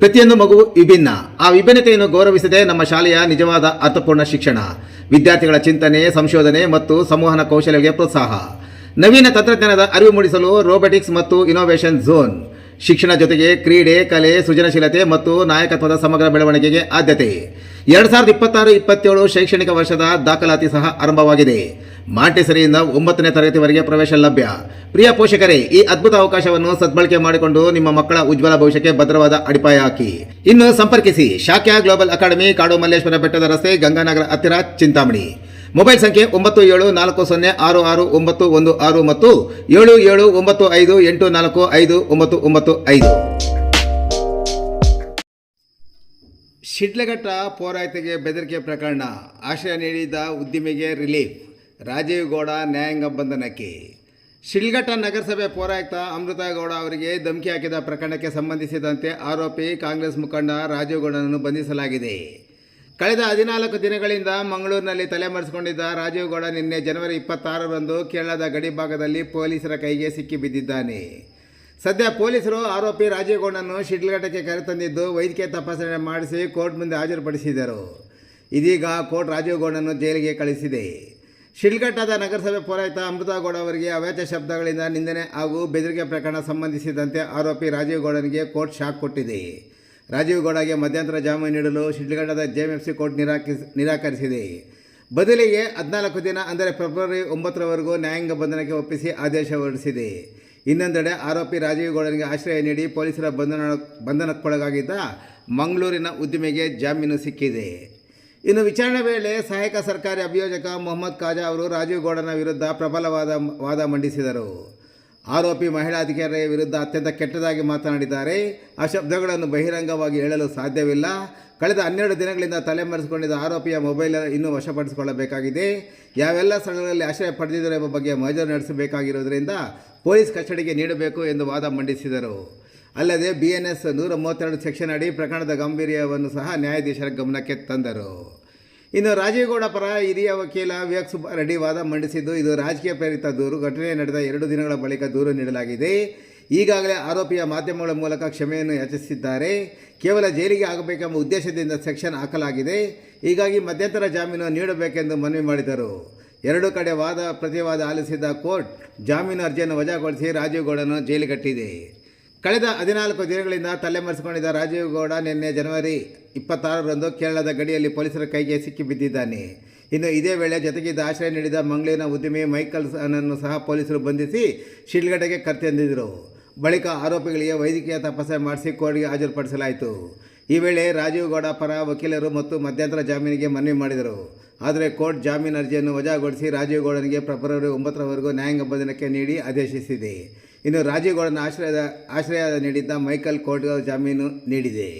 ಪ್ರತಿಯೊಂದು ಮಗು ವಿಭಿನ್ನ. ಆ ವಿಭಿನ್ನತೆಯನ್ನು ಗೌರವಿಸದೆ ನಮ್ಮ ಶಾಲೆಯ ನಿಜವಾದ ಅರ್ಥಪೂರ್ಣ ಶಿಕ್ಷಣ, ವಿದ್ಯಾರ್ಥಿಗಳ ಚಿಂತನೆ, ಸಂಶೋಧನೆ ಮತ್ತು ಸಂವಹನ ಕೌಶಲ್ಯಗಳಿಗೆ ಪ್ರೋತ್ಸಾಹ. ನವೀನ ತಂತ್ರಜ್ಞಾನದ ಅರಿವು ಮೂಡಿಸಲು ರೋಬೋಟಿಕ್ಸ್ ಮತ್ತು ಇನೋವೇಷನ್ ಝೋನ್ ಶಿಕ್ಷಣ ಜೊತೆಗೆ ಕ್ರೀಡೆ, ಕಲೆ, ಸೃಜನಶೀಲತೆ ಮತ್ತು ನಾಯಕತ್ವದ ಸಮಗ್ರ ಬೆಳವಣಿಗೆಗೆ ಆದ್ಯತೆ. ಎರಡು ಸಾವಿರದ ಇಪ್ಪತ್ತಾರು, ಇಪ್ಪತ್ತೇಳು ಶೈಕ್ಷಣಿಕ ವರ್ಷದ ದಾಖಲಾತಿ ಸಹ ಆರಂಭವಾಗಿದೆ. ಮಾಂಟೆಸರಿಯಿಂದ ಒಂಬತ್ತನೇ ತರಗತಿವರೆಗೆ ಪ್ರವೇಶ ಲಭ್ಯ. ಪ್ರಿಯ ಪೋಷಕರೇ, ಈ ಅದ್ಭುತ ಅವಕಾಶವನ್ನು ಸದ್ಬಳಕೆ ಮಾಡಿಕೊಂಡು ನಿಮ್ಮ ಮಕ್ಕಳ ಉಜ್ವಲ ಭವಿಷ್ಯಕ್ಕೆ ಭದ್ರವಾದ ಅಡಿಪಾಯ ಹಾಕಿ. ಇನ್ನು ಸಂಪರ್ಕಿಸಿ, ಶಾಖ್ಯಾ ಗ್ಲೋಬಲ್ ಅಕಾಡೆಮಿ, ಕಾಡು ಮಲ್ಲೇಶ್ವರ ಬೆಟ್ಟದ ರಸ್ತೆ, ಗಂಗಾನಗರ ಹತ್ತಿರ, ಚಿಂತಾಮಣಿ. ಮೊಬೈಲ್ ಸಂಖ್ಯೆ ಒಂಬತ್ತು ಏಳು ನಾಲ್ಕು ಸೊನ್ನೆ ಆರು ಆರು ಒಂಬತ್ತು ಒಂದು ಆರು ಮತ್ತು ಏಳು ಏಳು ಒಂಬತ್ತು ಐದು ಎಂಟು ನಾಲ್ಕು ಐದು ಒಂಬತ್ತು ಒಂಬತ್ತು ಐದು. ಶಿಡ್ಲಘಟ್ಟ ಪೌರಾಯುಕ್ತಿಗೆ ಬೆದರಿಕೆ ಪ್ರಕರಣ. ಆಶ್ರಯ ನೀಡಿದ ಉದ್ದಿಮೆಗೆ ರಿಲೀಫ್. ರಾಜೀವ್ ಗೌಡ ನ್ಯಾಯಾಂಗ ಬಂಧನಕ್ಕೆ. ಶಿಡ್ಲಘಟ್ಟ ನಗರಸಭೆ ಪೌರಾಯುಕ್ತ ಅಮೃತ ಗೌಡ ಅವರಿಗೆ ಧಮಕಿ ಹಾಕಿದ ಪ್ರಕರಣಕ್ಕೆ ಸಂಬಂಧಿಸಿದಂತೆ ಆರೋಪಿ ಕಾಂಗ್ರೆಸ್ ಮುಖಂಡ ರಾಜೀವ್ ಗೌಡನನ್ನು ಬಂಧಿಸಲಾಗಿದೆ. ಕಳೆದ ಹದಿನಾಲ್ಕು ದಿನಗಳಿಂದ ಮಂಗಳೂರಿನಲ್ಲಿ ತಲೆಮರೆಸಿಕೊಂಡಿದ್ದ ರಾಜೀವ್ ಗೌಡ ನಿನ್ನೆ ಜನವರಿ ಇಪ್ಪತ್ತಾರರಂದು ಕೇರಳದ ಗಡಿ ಭಾಗದಲ್ಲಿ ಪೊಲೀಸರ ಕೈಗೆ ಸಿಕ್ಕಿಬಿದ್ದಿದ್ದಾನೆ ಸದ್ಯ ಪೊಲೀಸರು ಆರೋಪಿ ರಾಜೀವ್ ಗೌಡನನ್ನು ಶಿಡ್ಲಘಟ್ಟಕ್ಕೆ ಕರೆತಂದಿದ್ದು ವೈದ್ಯಕೀಯ ತಪಾಸಣೆ ಮಾಡಿಸಿ ಕೋರ್ಟ್ ಮುಂದೆ ಹಾಜರುಪಡಿಸಿದರು. ಇದೀಗ ಕೋರ್ಟ್ ರಾಜೀವ್ ಗೌಡನನ್ನು ಜೈಲಿಗೆ ಕಳಿಸಿದೆ. ಶಿಡ್ಲಘಟ್ಟದ ನಗರಸಭೆ ಪೌರಾಯುಕ್ತ ಅಮೃತಗೌಡ ಅವರಿಗೆ ಅವ್ಯಾಚ ಶಬ್ದಗಳಿಂದ ನಿಂದನೆ ಹಾಗೂ ಬೆದರಿಕೆ ಪ್ರಕರಣ ಸಂಬಂಧಿಸಿದಂತೆ ಆರೋಪಿ ರಾಜೀವ್ ಗೌಡನಿಗೆ ಕೋರ್ಟ್ ಶಾಕ್ ಕೊಟ್ಟಿದೆ. ರಾಜೀವ್ ಗೌಡಗೆ ಮಧ್ಯಂತರ ಜಾಮೀನು ನೀಡಲು ಶಿಡ್ಲಘಟ್ಟದ ಜೆಎಂಎಫ್ಸಿ ಕೋರ್ಟ್ ನಿರಾಕರಿಸಿ ನಿರಾಕರಿಸಿದೆ. ಬದಲಿಗೆ ಹದಿನಾಲ್ಕು ದಿನ, ಅಂದರೆ ಫೆಬ್ರವರಿ ಒಂಬತ್ತರವರೆಗೂ ನ್ಯಾಯಾಂಗ ಬಂಧನಕ್ಕೆ ಒಪ್ಪಿಸಿ ಆದೇಶ ಹೊರಡಿಸಿದೆ. ಇನ್ನೊಂದೆಡೆ ಆರೋಪಿ ರಾಜೀವ್ ಗೌಡನಿಗೆ ಆಶ್ರಯ ನೀಡಿ ಪೊಲೀಸರ ಬಂಧನ, ಬಂಧನಕ್ಕೊಳಗಾಗಿದ್ದ ಮಂಗಳೂರಿನ ಉದ್ದಿಮೆಗೆ ಜಾಮೀನು ಸಿಕ್ಕಿದೆ. ಇನ್ನು ವಿಚಾರಣೆ ವೇಳೆ ಸಹಾಯಕ ಸರ್ಕಾರಿ ಅಭಿಯೋಜಕ ಮೊಹಮ್ಮದ್ ಖಾಜಾ ಅವರು ರಾಜೀವ್ ಗೌಡನ ವಿರುದ್ಧ ಪ್ರಬಲವಾದ, ವಾದ ಮಂಡಿಸಿದರು. ಆರೋಪಿ ಮಹಿಳಾ ಅಧಿಕಾರಿಯ ವಿರುದ್ಧ ಅತ್ಯಂತ ಕೆಟ್ಟದಾಗಿ ಮಾತನಾಡಿದ್ದಾರೆ. ಆ ಶಬ್ದಗಳನ್ನು ಬಹಿರಂಗವಾಗಿ ಹೇಳಲು ಸಾಧ್ಯವಿಲ್ಲ. ಕಳೆದ ಹನ್ನೆರಡು ದಿನಗಳಿಂದ ತಲೆಮರೆಸಿಕೊಂಡಿದ್ದ ಆರೋಪಿಯ ಮೊಬೈಲ್ ಇನ್ನೂ ವಶಪಡಿಸಿಕೊಳ್ಳಬೇಕಾಗಿದೆ. ಯಾವೆಲ್ಲ ಸ್ಥಳಗಳಲ್ಲಿ ಆಶ್ರಯ ಪಡೆದಿದ್ದರು ಎಂಬ ಬಗ್ಗೆ ಮಜೂರು ನಡೆಸಬೇಕಾಗಿರುವುದರಿಂದ ಪೊಲೀಸ್ ಕಸ್ಟಡಿಗೆ ನೀಡಬೇಕು ಎಂದು ವಾದ ಮಂಡಿಸಿದರು. ಅಲ್ಲದೆ ಬಿ ಎನ್ ಎಸ್ ನೂರ ಮೂವತ್ತೆರಡು ಸೆಕ್ಷನ್ ಅಡಿ ಪ್ರಕರಣದ ಗಂಭೀರ್ಯವನ್ನು ಸಹ ನ್ಯಾಯಾಧೀಶರ ಗಮನಕ್ಕೆ ತಂದರು. ಇನ್ನು ರಾಜೇಗೌಡ ಪರ ಹಿರಿಯ ವಕೀಲ ವಿವೇಕ್ ಸುಬ್ಬಾರೆಡ್ಡಿ ವಾದ ಮಂಡಿಸಿದ್ದು, ಇದು ರಾಜಕೀಯ ಪ್ರೇರಿತ ದೂರು. ಘಟನೆ ನಡೆದ ಎರಡು ದಿನಗಳ ಬಳಿಕ ದೂರು ನೀಡಲಾಗಿದೆ. ಈಗಾಗಲೇ ಆರೋಪಿಯ ಮಾಧ್ಯಮಗಳ ಮೂಲಕ ಕ್ಷಮೆಯನ್ನು ಯಾಚಿಸಿದ್ದಾರೆ. ಕೇವಲ ಜೈಲಿಗೆ ಆಗಬೇಕೆಂಬ ಉದ್ದೇಶದಿಂದ ಸೆಕ್ಷನ್ ಹಾಕಲಾಗಿದೆ. ಹೀಗಾಗಿ ಮಧ್ಯಂತರ ಜಾಮೀನು ನೀಡಬೇಕೆಂದು ಮನವಿ ಮಾಡಿದರು. ಎರಡು ಕಡೆ ವಾದ, ಪ್ರತಿವಾದ ಆಲಿಸಿದ ಕೋರ್ಟ್ ಜಾಮೀನು ಅರ್ಜಿಯನ್ನು ವಜಾಗೊಳಿಸಿ ರಾಜೀವ್ ಗೌಡನು ಜೈಲಿಗಟ್ಟಿದೆ. ಕಳೆದ ಹದಿನಾಲ್ಕು ದಿನಗಳಿಂದ ತಲೆಮರೆಸಿಕೊಂಡಿದ್ದ ರಾಜೀವ್ ಗೌಡ ನಿನ್ನೆ ಜನವರಿ ಇಪ್ಪತ್ತಾರರಂದು ಕೇರಳದ ಗಡಿಯಲ್ಲಿ ಪೊಲೀಸರ ಕೈಗೆ ಸಿಕ್ಕಿಬಿದ್ದಿದ್ದಾನೆ ಇನ್ನು ಇದೇ ವೇಳೆ ಜೊತೆಗಿದ್ದ ಆಶ್ರಯ ನೀಡಿದ ಮಂಗಳೂರಿನ ಉದ್ಯಮಿ ಮೈಕಲ್ಸನನ್ನು ಸಹ ಪೊಲೀಸರು ಬಂಧಿಸಿ ಶಿಲ್ಗಡೆಗೆ ಕರೆತಂದಿದ್ದರು ಬಳಿಕ ಆರೋಪಿಗಳಿಗೆ ವೈದ್ಯಕೀಯ ತಪಾಸಣೆ ಮಾಡಿಸಿ ಕೋರ್ಟ್ಗೆ ಹಾಜರುಪಡಿಸಲಾಯಿತು. ಈ ವೇಳೆ ರಾಜೀವ್ ಗೌಡ ಪರ ವಕೀಲರು ಮತ್ತು ಮಧ್ಯಂತರ ಜಾಮೀನಿಗೆ ಮನವಿ ಮಾಡಿದರು. ಆದರೆ ಕೋರ್ಟ್ ಜಾಮೀನು ಅರ್ಜಿಯನ್ನು ವಜಾಗೊಳಿಸಿ ರಾಜೀವ್ ಗೌಡನಿಗೆ ಫೆಬ್ರವರಿ ಒಂಬತ್ತರವರೆಗೂ ನ್ಯಾಯಾಂಗ ಬಂಧನಕ್ಕೆ ನೀಡಿ ಆದೇಶಿಸಿದೆ. ಇನ್ನು ರಾಜೀವ್ ಗೌಡನ ಆಶ್ರಯದ, ಆಶ್ರಯ ನೀಡಿದ್ದ ಮೈಕಲ್ ಕೋರ್ಟ್ ಜಾಮೀನು ನೀಡಿದೆ.